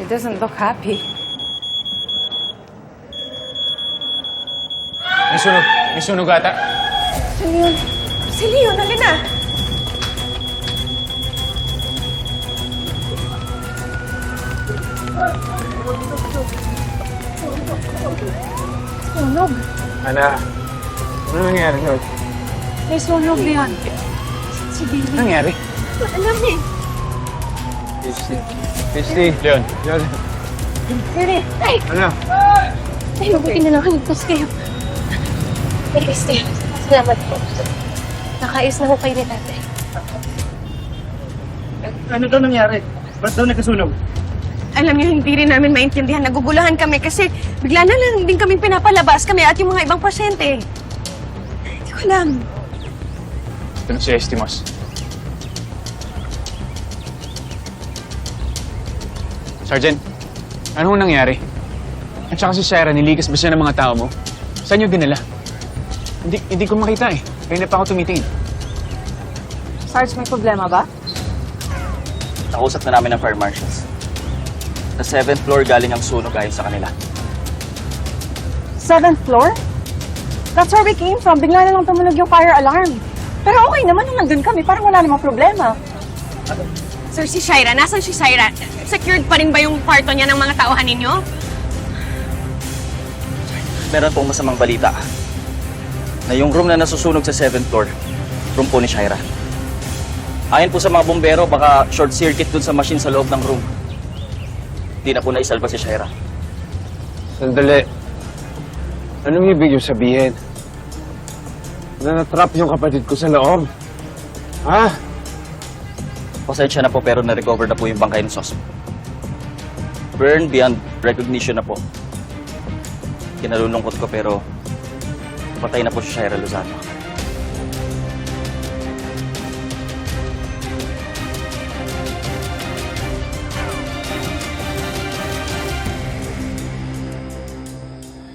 She doesn't look happy. May sunog. May sunog ata. Si Leon. Si Leon, halina. Sunog. Ana, ano nangyari, George? May sunog, Leon. Si Billy. Ano nangyari? Alam niya. Christy. Christy. Leon. Leon. Billy. Ay! Ano? Ay, mabuti na lang. Ligtas kayo. Ay, Christy. Salamat po. Nakais na ko kayo ni tatay. Ano daw nangyari? Ba't daw nagkasunog? Alam niyo, hindi rin namin maintindihan. Nagugulahan kami kasi bigla na lang din kami pinapalabas kami at yung mga ibang pasyente. Hindi ko alam. Na si Estimos. Sergeant, ano nangyari? At saka si Sarah, nilikas ba siya ng mga tao mo? Saan niyo dinala? Hindi, hindi ko makita eh. Kaya pa ako tumitingin. Sarge, may problema ba? Nakausap na namin ng fire marshals. Sa 7th floor galing ang sunog ayon sa kanila. Seventh floor? That's where we came from. Bigla na lang tumunog yung fire alarm. Pero okay naman nung nandun kami. Parang wala namang problema. Sir, si Shaira, nasan si Shaira? Secured pa rin ba yung kwarto niya ng mga tauhan ninyo? Meron pong masamang balita na yung room na nasusunog sa 7th floor, room po ni Shaira. Ayon po sa mga bombero, baka short circuit dun sa machine sa loob ng room. Hindi na po naisalba si Shaira. Sandali. Anong ibig yung sabihin? Na natrap yung kapatid ko sa loob? Ha? Pasensya na po pero na-recover na po yung bangkay ng suspect. Burn beyond recognition na po. Kinalulungkot ko pero patay na po si Shaira Lozano.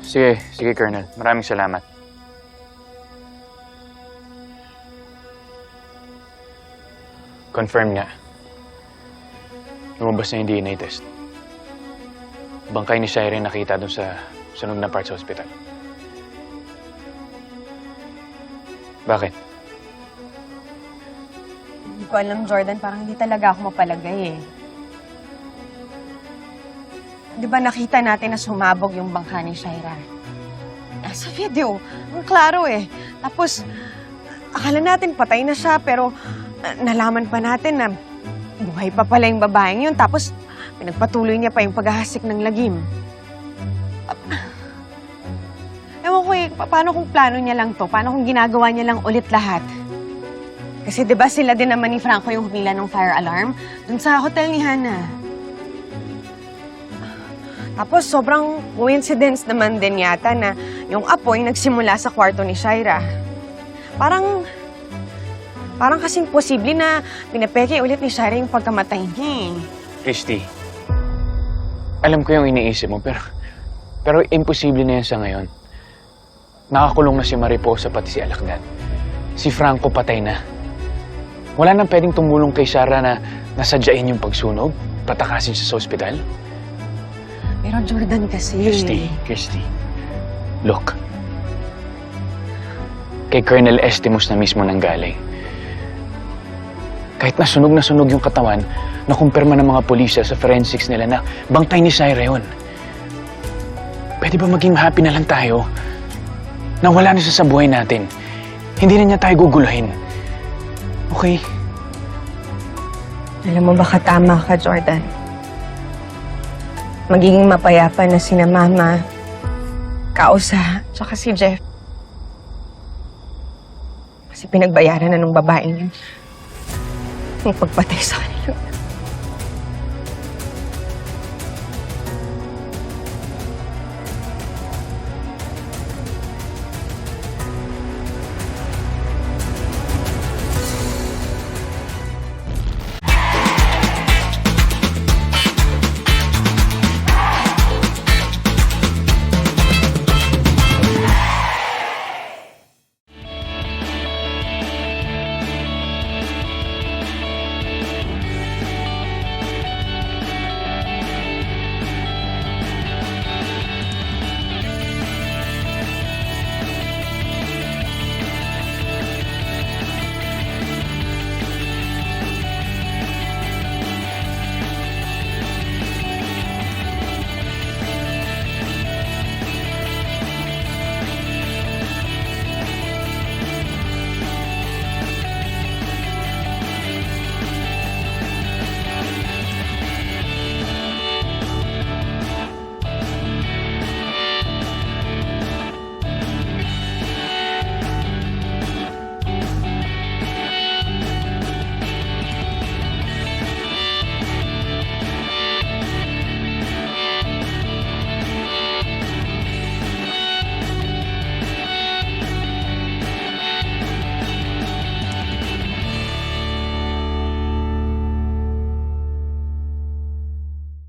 Sige, sige, Colonel. Maraming salamat. Confirm nga. Lumabas na yung DNA test. Bangkay ni Shire nakita dun sa sunog na part sa hospital. Bakit? Hindi ko alam, Jordan. Parang hindi talaga ako mapalagay eh. Di ba nakita natin na sumabog yung bangka ni Shaira? Ah, Sa video, ang klaro eh. Tapos, akala natin patay na siya, pero nalaman pa natin na buhay pa pala yung babaeng yun. Tapos, pinagpatuloy niya pa yung paghahasik ng lagim. Ewan ko eh, pa- paano kung plano niya lang to? Paano kung ginagawa niya lang ulit lahat? Kasi 'di ba sila din naman ni Franco yung humila ng fire alarm dun sa hotel ni Hannah. Tapos sobrang coincidence naman din yata na yung apoy nagsimula sa kwarto ni Shaira. Parang parang kasing posible na pinapeke ulit ni Shaira yung pagkamatay niya. eh. Christy, alam ko yung iniisip mo, pero, pero imposible na yan sa ngayon. Nakakulong na si Mariposa pati si Alakdan. Si Franco patay na. Wala nang pwedeng tumulong kay Sarah na nasadyain yung pagsunog, patakasin siya sa ospital. Pero Jordan kasi... Christy, Christy, look. Kay Colonel Estimos na mismo nanggaling. Kahit nasunog na sunog yung katawan, nakumpirma ng mga pulisya sa forensics nila na bangkay ni Syra yun. Pwede ba maging happy na lang tayo? Na wala na siya sa buhay natin. Hindi na niya tayo guguluhin. Okay? Alam mo, baka tama ka, Jordan. Magiging mapayapa na sina Mama, Kausa, tsaka si Jeff. Kasi pinagbayaran na nung babaeng yun. Yung pagpatay sa kanila.